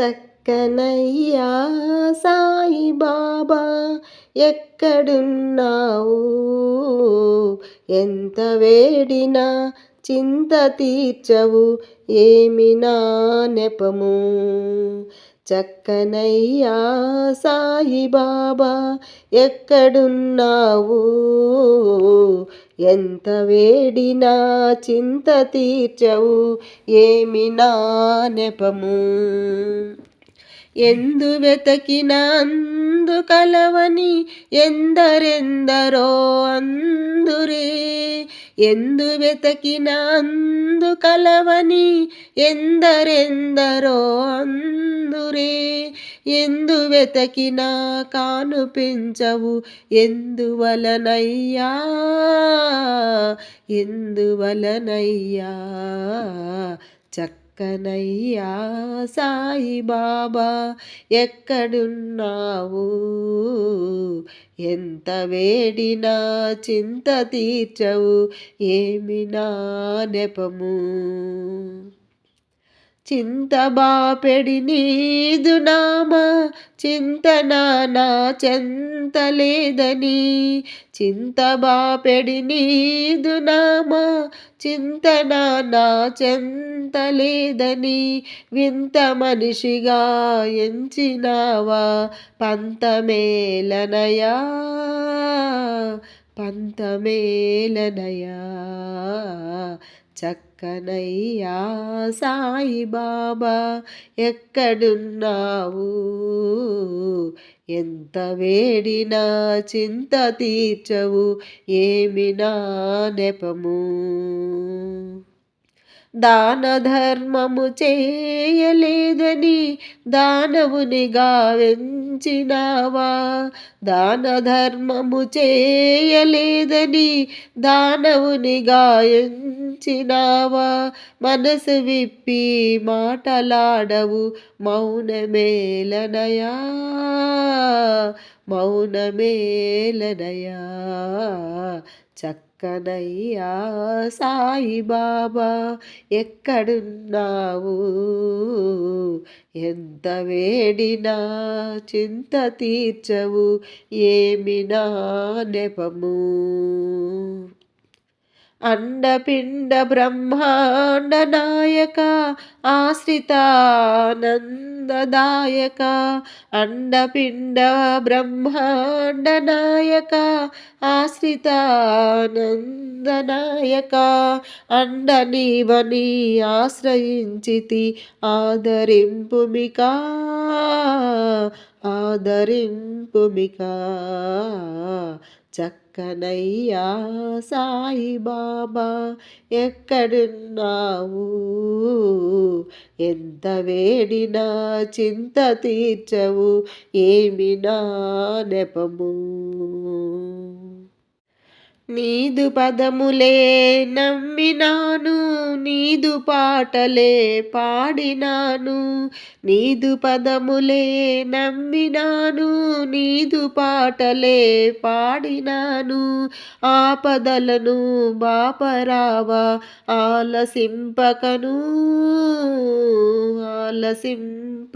చక్కనయ్యా సాయిబాబా ఎక్కడున్నావు? ఎంత వేడినా చింత తీర్చవు ఏమి నా నెపము? చక్కనయ్యా సాయిబాబా ఎక్కడున్నావు? ఎంత వేడినా చింత తీర్చవు ఏమి నా నెపము. ఎందు వెతకిన అందు కలవని ఎందరెందరో అందురే. ఎందు వెతకిన అందు కలవని ఎందరెందరో అందురే. ఎందు వెతకినా కానుపించవు ఎందువలనయ్యా ఎందువలనయ్యా చక్కనయ్యా సాయిబాబా ఎక్కడున్నావు ఎంత వేడినా చింత తీర్చవు ఏమి నా నెపము. చింతబాపెడి నీదు నామ చింతనానా చెంతలేదని. చింతబాపెడి నీదు నామ చింతనానా చెంతలేదని. వింత మనిషిగా ఎంచినావా పంతమేలనయా పంతమేలనయా. చక్కనయ్యా సాయిబాబా ఎక్కడున్నావు? ఎంత వేడినా చింత తీర్చవు ఏమి నా నెపము? దాన ధర్మము చేయలేదని దానవునిగా వెంచినావా దాన ధర్మము చేయలేదని దానవునిగా ఎంచినావా మనసు విప్పి మాటలాడవు మౌనమేలనయా మౌనమేలనయా చక్కనయ్యా సాయిబాబా ఎక్కడున్నావు? ఎంత వేడినా చింత తీర్చవు ఏమి నా నెపము? అండపిండ బ్రహ్మాండ నాయక ఆశ్రితానందదాయక. అండపిండ బ్రహ్మాండ నాయక ఆశ్రితానందనాయక. అండ నీవని ఆశ్రయించితి ఆదరింపుమికా ఆదరింపుమికా. చక్కనయ్యా సాయిబాబా ఎక్కడున్నావు? ఎంత వేడినా చింత తీర్చవు ఏమి నా నెపము? నీదు పదములే నమ్మినాను నీదు పాటలే పాడినాను. నీదు పదములే నమ్మినాను నీదు పాటలే పాడినాను. ఆపదలను బాపరావా ఆలసింపకను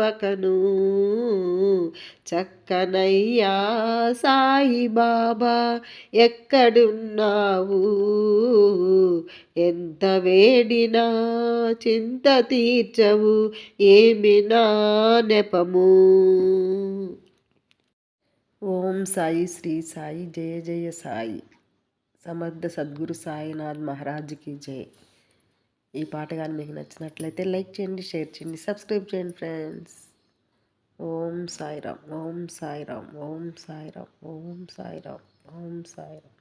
ఆలసింపకను చక్కనయ్యా సాయి బాబా ఎక్కడున్నావు? ఎంత వేడినా చింత తీర్చవు ఏమి నా నెపము? ఓం సాయి శ్రీ సాయి జయ జయ సాయి. సమర్థ సద్గురు సాయినాథ్ మహారాజ్కి జయ ఈ పాట కానీ మీకు నచ్చినట్లయితే లైక్ చేయండి షేర్ చేయండి సబ్స్క్రైబ్ చేయండి ఫ్రెండ్స్. ఓం సాయిరామ్ ఓం సాయిరామ్ ఓం సాయిరామ్ ఓం సాయిరామ్ ఓం సాయిరామ్.